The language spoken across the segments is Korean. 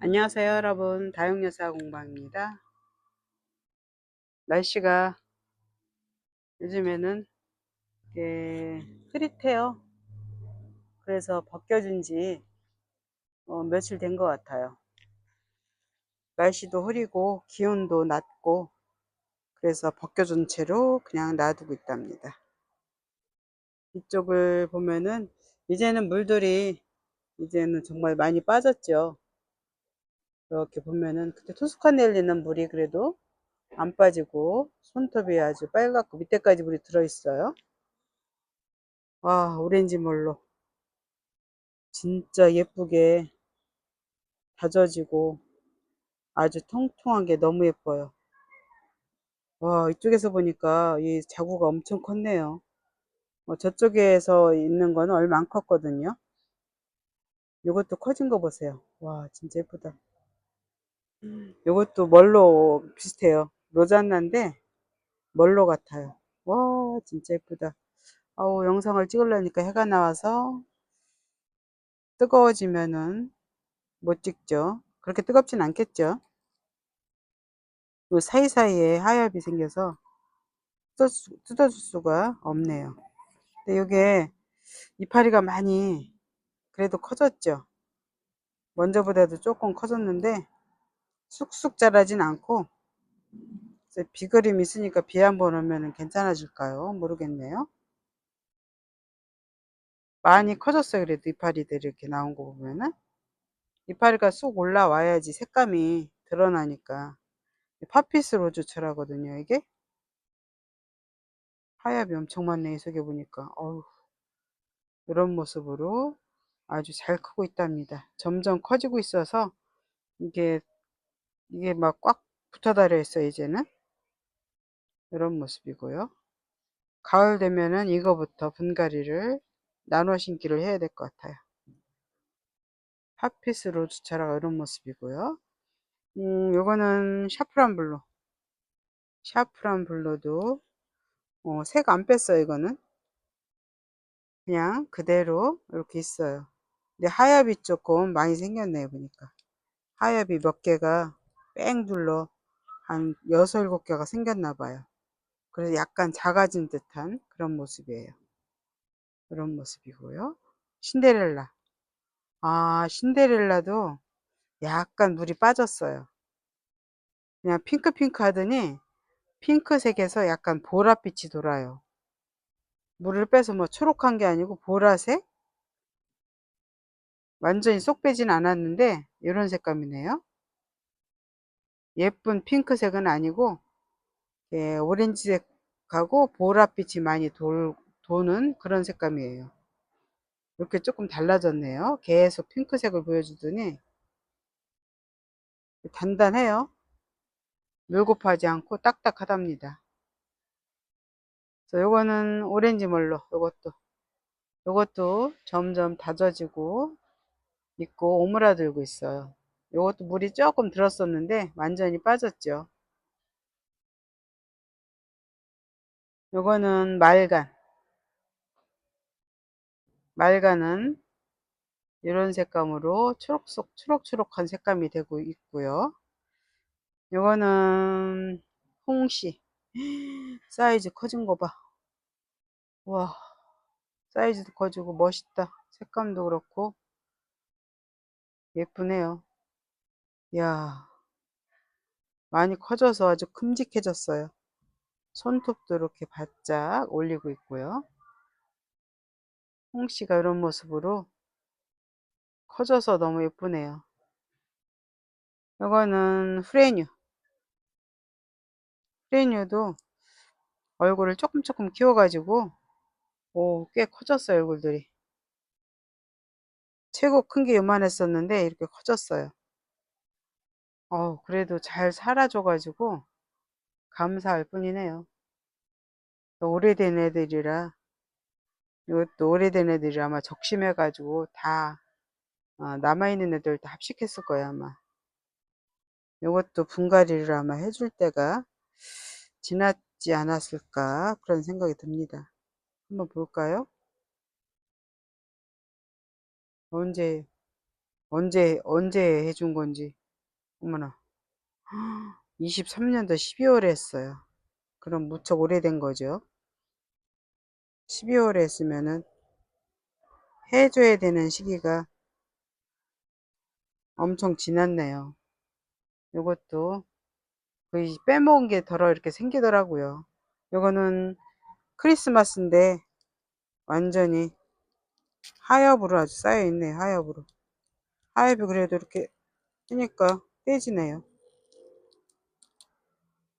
안녕하세요 여러분. 다육여사 공방입니다. 날씨가 요즘에는 이렇게 흐릿해요. 그래서 벗겨진 지 어, 며칠 된 것 같아요. 날씨도 흐리고 기온도 낮고 그래서 벗겨진 채로 그냥 놔두고 있답니다. 이쪽을 보면은 이제는 물들이 이제는 정말 많이 빠졌죠 이렇게 보면은 그때 투스카넬리는 물이 그래도 안 빠지고 손톱이 아주 빨갛고 밑에까지 물이 들어 있어요. 와 오렌지 물로. 진짜 예쁘게 다져지고 아주 통통한 게 너무 예뻐요. 와 이쪽에서 보니까 이 자구가 엄청 컸네요. 어, 저쪽에서 있는 거는 얼마 안 컸거든요. 이것도 커진 거 보세요. 와 진짜 예쁘다 이것도 멀로 비슷해요. 로잔나인데 멀로 같아요. 와 진짜 예쁘다. 아우 영상을 찍으려니까 해가 나와서 뜨거워지면은 못 찍죠. 그렇게 뜨겁진 않겠죠? 요 사이사이에 하엽이 생겨서 뜯어줄 수가 없네요. 근데 이게 이파리가 많이 그래도 커졌죠? 먼저보다도 조금 커졌는데 쑥쑥 자라진 않고 비그림 있으니까 비 한번 오면 괜찮아질까요? 모르겠네요. 많이 커졌어요 그래도 이파리들이 이렇게 나온 거 보면은. 이파리가 쑥 올라와야지 색감이 드러나니까. 파피스 로즈철하거든요 이게. 하엽이 엄청 많네 이 속에 보니까. 어우 이런 모습으로 아주 잘 크고 있답니다. 점점 커지고 있어서 이게 이게 막 꽉 붙어 다려 있어요 이제는? 이런 모습이고요. 가을 되면은 이거부터 분갈이를 나눠 심기를 해야 될 것 같아요. 파피스 로즈차라 이런 모습이고요. 음 요거는 샤프란 블루. 샤프란 블루도 어, 색 안 뺐어요 이거는? 그냥 그대로 이렇게 있어요. 근데 하엽이 조금 많이 생겼네요 보니까. 하엽이 몇 개가 뺑 둘러 한 6, 7개가 생겼나 봐요. 그래서 약간 작아진 듯한 그런 모습이에요. 그런 모습이고요. 신데렐라. 아 신데렐라도 약간 물이 빠졌어요. 그냥 핑크핑크 하더니 핑크색에서 약간 보랏빛이 돌아요. 물을 빼서 뭐 초록한 게 아니고 보라색? 완전히 쏙 빼진 않았는데 이런 색감이네요 예쁜 핑크색은 아니고 예, 오렌지색하고 보랏빛이 많이 돌, 도는 그런 색감이에요. 이렇게 조금 달라졌네요. 계속 핑크색을 보여주더니. 단단해요. 물곱하지 않고 딱딱하답니다. 요거는 오렌지 멀로 요것도. 요것도 점점 다져지고 있고 오므라들고 있어요 요것도 물이 조금 들었었는데 완전히 빠졌죠 요거는 말간 말간은 이런 색감으로 초록색 초록초록한 색감이 되고 있고요 요거는 홍시 사이즈 커진 거 봐. 와, 사이즈도 커지고 멋있다. 색감도 그렇고 예쁘네요. 야 많이 커져서 아주 큼직해졌어요. 손톱도 이렇게 바짝 올리고 있고요. 홍씨가 이런 모습으로 커져서 너무 예쁘네요. 이거는 프레뉴. 프레뉴도 얼굴을 조금 조금 키워가지고 오, 꽤 커졌어요, 얼굴들이. 최고 큰 게 요만했었는데 이렇게 커졌어요. 어, 그래도 잘 살아줘 가지고 감사할 뿐이네요. 오래된 애들이라 이것도 오래된 애들이 아마 적심해 가지고 다 어, 남아있는 애들 다 합식했을 거예요 아마. 이것도 분갈이를 아마 해줄 때가 지났지 않았을까 그런 생각이 듭니다. 한번 볼까요? 언제 언제 언제 해준 건지 어머나. 23년도 12월에 했어요. 그럼 무척 오래된 거죠? 12월에 했으면은 해줘야 되는 시기가 엄청 지났네요. 요것도 거의 빼먹은 게 덜어 이렇게 생기더라고요. 요거는 크리스마스인데 완전히 하엽으로 아주 쌓여 있네 하엽으로. 하엽이 그래도 이렇게 하니까 떼지네요.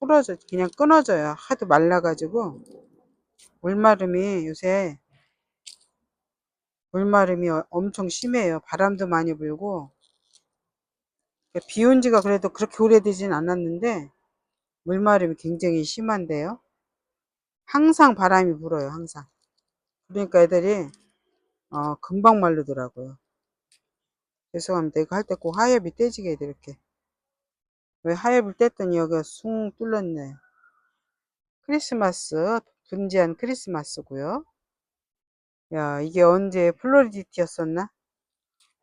부러져 그냥 끊어져요. 하도 말라가지고. 물마름이 요새 물마름이 어- 엄청 심해요. 바람도 많이 불고. 비 온 지가 그래도 그렇게 오래되진 않았는데 물마름이 굉장히 심한데요. 항상 바람이 불어요 항상. 그러니까 애들이 어, 금방 마르더라고요. 죄송합니다. 이거 할 때 꼭 하엽이 떼지게 돼 이렇게 왜 하엽을 뗐더니 여기가 숭 뚫렸네. 크리스마스 분지한 크리스마스고요. 야 이게 언제 플로리디티였었나? 야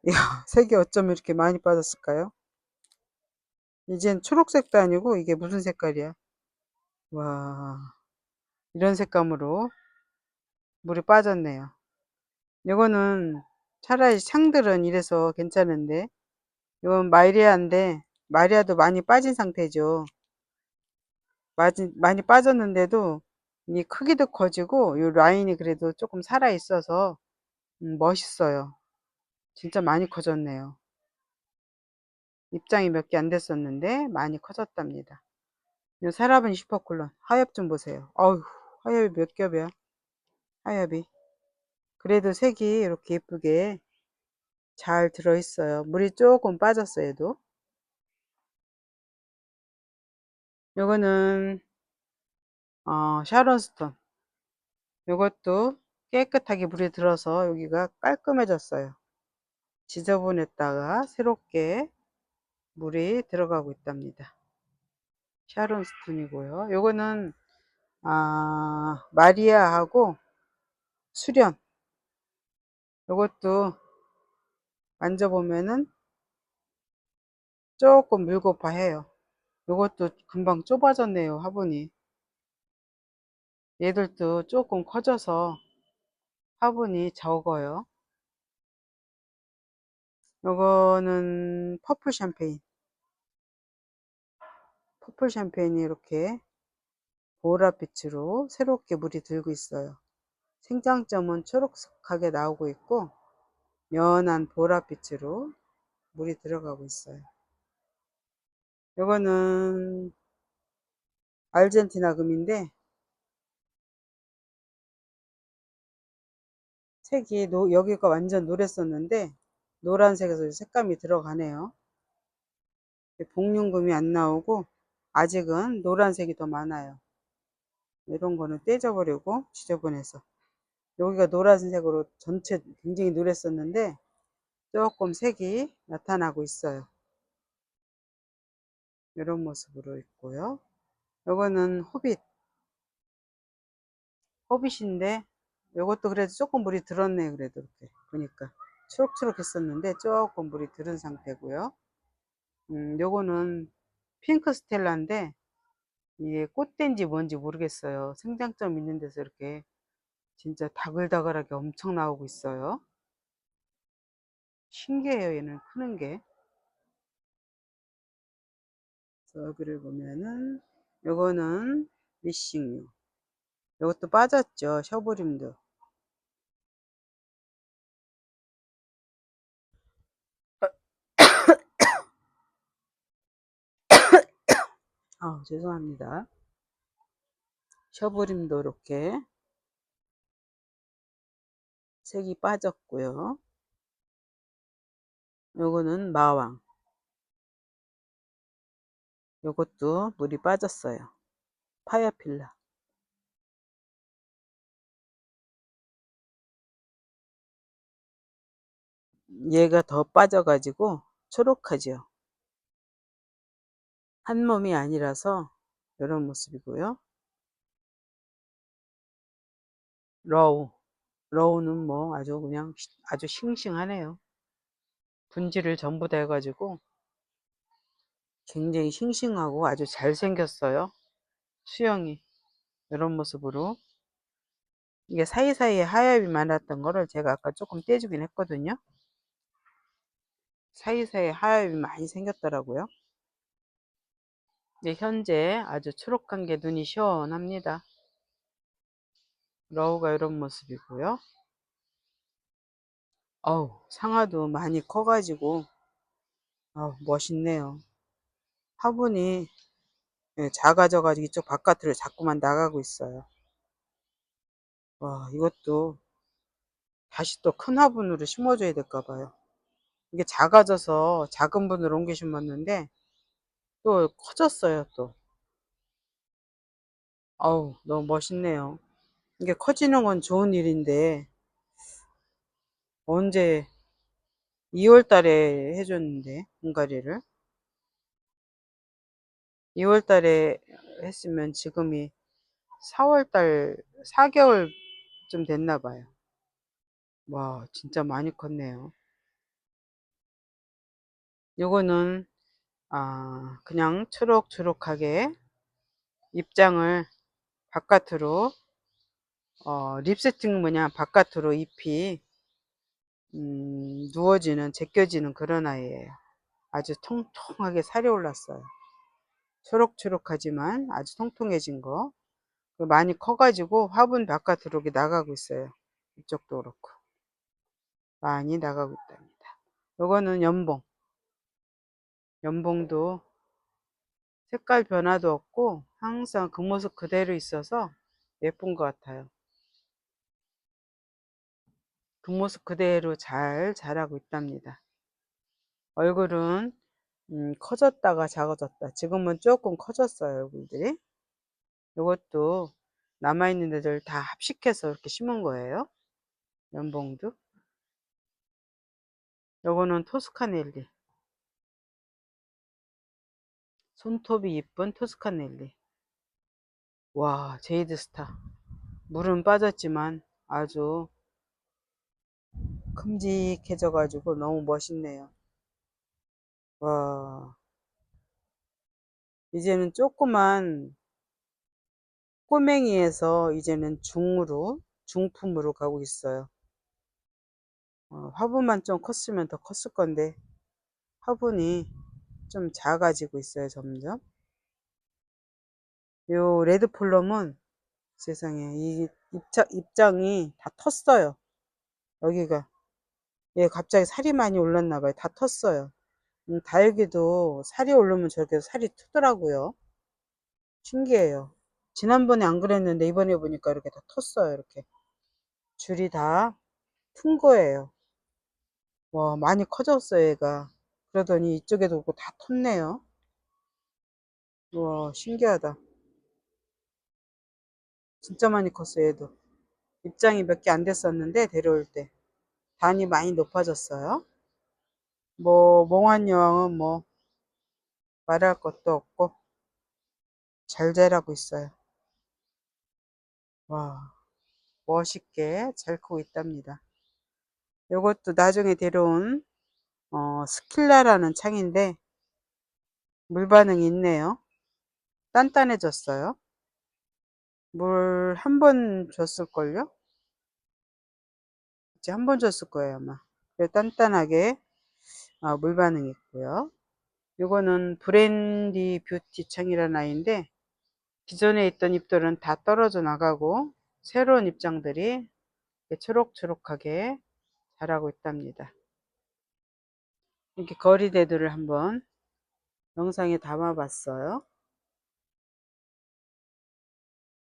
색이 어쩜 이렇게 많이 빠졌을까요? 이젠 초록색도 아니고 이게 무슨 색깔이야? 와 이런 색감으로 물이 빠졌네요. 이거는 차라리 창들은 이래서 괜찮은데 이건 마이리아인데 마리아도 많이 빠진 상태죠. 많이, 빠졌는데도 이 크기도 커지고 이 라인이 그래도 조금 살아 있어서 음, 멋있어요. 진짜 많이 커졌네요. 입장이 몇 개 안 됐었는데 많이 커졌답니다. 이 사라본 슈퍼쿨런 하엽 좀 보세요. 어휴 하엽이 몇 겹이야? 하엽이. 그래도 색이 이렇게 예쁘게 잘 들어있어요. 물이 조금 빠졌어요 얘도 요거는 어, 샤론스톤. 요것도 깨끗하게 물이 들어서 여기가 깔끔해졌어요. 지저분했다가 새롭게 물이 들어가고 있답니다. 샤론스톤이고요. 요거는 아, 마리아하고 수련. 요것도 만져보면은 조금 물고파 해요 요것도 금방 좁아졌네요 화분이. 얘들도 조금 커져서 화분이 적어요. 요거는 퍼플 샴페인. 퍼플 샴페인이 이렇게 보랏빛으로 새롭게 물이 들고 있어요. 생장점은 초록색하게 나오고 있고 연한 보랏빛으로 물이 들어가고 있어요 요거는 아르헨티나 금인데 색이 노, 여기가 완전 노랬었는데 노란색에서 색감이 들어가네요. 복륜금이 안 나오고 아직은 노란색이 더 많아요. 이런 거는 떼져버리고 지저분해서. 여기가 노란색으로 전체 굉장히 노랬었는데 조금 색이 나타나고 있어요 이런 모습으로 있고요. 요거는 호빗. 호빗인데 요것도 그래도 조금 물이 들었네요 그래도 이렇게 보니까. 초록초록 했었는데 조금 물이 들은 상태고요. 음, 요거는 핑크 스텔라인데 이게 꽃된지 뭔지 모르겠어요. 생장점 있는 데서 이렇게 진짜 다글다글하게 엄청 나오고 있어요. 신기해요 얘는. 크는 게 여기를 보면은 요거는 미싱류 요것도 빠졌죠 셔브림도. 아 죄송합니다. 셔브림도 이렇게 색이 빠졌고요. 요거는 마왕 요것도 물이 빠졌어요. 파야필라 얘가 더 빠져가지고 초록하죠. 한 몸이 아니라서 이런 모습이고요. 러우. 러우는 뭐 아주 그냥 아주 싱싱하네요. 분질을 전부 다 해가지고 굉장히 싱싱하고 아주 잘생겼어요. 수영이 이런 모습으로 이게 사이사이에 하엽이 많았던 거를 제가 아까 조금 떼주긴 했거든요. 사이사이에 하엽이 많이 생겼더라고요. 이제 현재 아주 초록한 게 눈이 시원합니다. 러우가 이런 모습이고요. 어우, 상아도 많이 커가지고, 어우, 멋있네요. 화분이 예, 작아져 가지고 이쪽 바깥으로 자꾸만 나가고 있어요. 와, 이것도 다시 또 큰 화분으로 심어줘야 될까 봐요. 이게 작아져서 작은 분으로 옮겨 심었는데, 또 커졌어요, 또. 어우, 너무 멋있네요. 이게 커지는 건 좋은 일인데, 언제 2월 달에 해줬는데, 분갈이를. 2월 달에 했으면 지금이 4월 달, 4개월쯤 됐나 봐요. 와, 진짜 많이 컸네요. 요거는, 아, 그냥 초록초록하게 입장을 바깥으로, 어, 립스틱 뭐냐, 바깥으로 잎이, 음, 누워지는, 제껴지는 그런 아이예요. 아주 통통하게 살이 올랐어요. 초록초록하지만 아주 통통해진 거. 많이 커가지고 화분 바깥으로 나가고 있어요. 이쪽도 그렇고. 많이 나가고 있답니다. 요거는 연봉. 연봉도 색깔 변화도 없고 항상 그 모습 그대로 있어서 예쁜 것 같아요. 그 모습 그대로 잘 자라고 있답니다. 얼굴은 음, 커졌다가 작아졌다. 지금은 조금 커졌어요, 얼굴들이. 이것도 남아있는 애들 다 합식해서 이렇게 심은 거예요. 연봉도. 요거는 토스카넬리. 손톱이 이쁜 토스카넬리. 와, 제이드 스타. 물은 빠졌지만 아주 큼직해져가지고 너무 멋있네요. 와. 이제는 조그만 꼬맹이에서 이제는 중으로, 중품으로 가고 있어요. 어, 화분만 좀 컸으면 더 컸을 건데, 화분이 좀 작아지고 있어요, 점점. 요 레드폴럼은 세상에, 이 입장, 입장이 다 텄어요. 여기가. 얘 갑자기 살이 많이 올랐나 봐요. 다 텄어요. 음, 다육이도 살이 오르면 저렇게 살이 트더라고요. 신기해요. 지난번에 안 그랬는데 이번에 보니까 이렇게 다 텄어요. 이렇게. 줄이 다 튼 거예요. 와, 많이 커졌어요, 얘가. 그러더니 이쪽에도 다 텄네요. 와, 신기하다. 진짜 많이 컸어요, 얘도. 입장이 몇 개 안 됐었는데, 데려올 때. 단이 많이 높아졌어요. 뭐, 몽환 여왕은 뭐, 말할 것도 없고, 잘 자라고 있어요. 와, 멋있게 잘 크고 있답니다. 요것도 나중에 데려온, 어, 스킬라라는 창인데, 물 반응이 있네요. 단단해졌어요. 물 한 번 줬을걸요? 이제 한 번 줬을 거예요, 아마. 그래 단단하게 어, 물 반응이 있고요. 요거는 브랜디 뷰티 창이라는 아이인데 기존에 있던 잎들은 다 떨어져 나가고 새로운 입장들이 초록초록하게 자라고 있답니다. 이렇게 거리대들을 한번 영상에 담아 봤어요.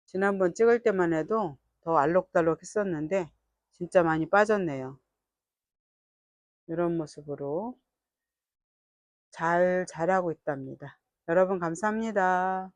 지난번 찍을 때만 해도 더 알록달록 했었는데 진짜 많이 빠졌네요. 이런 모습으로 잘 자라고 있답니다. 여러분 감사합니다.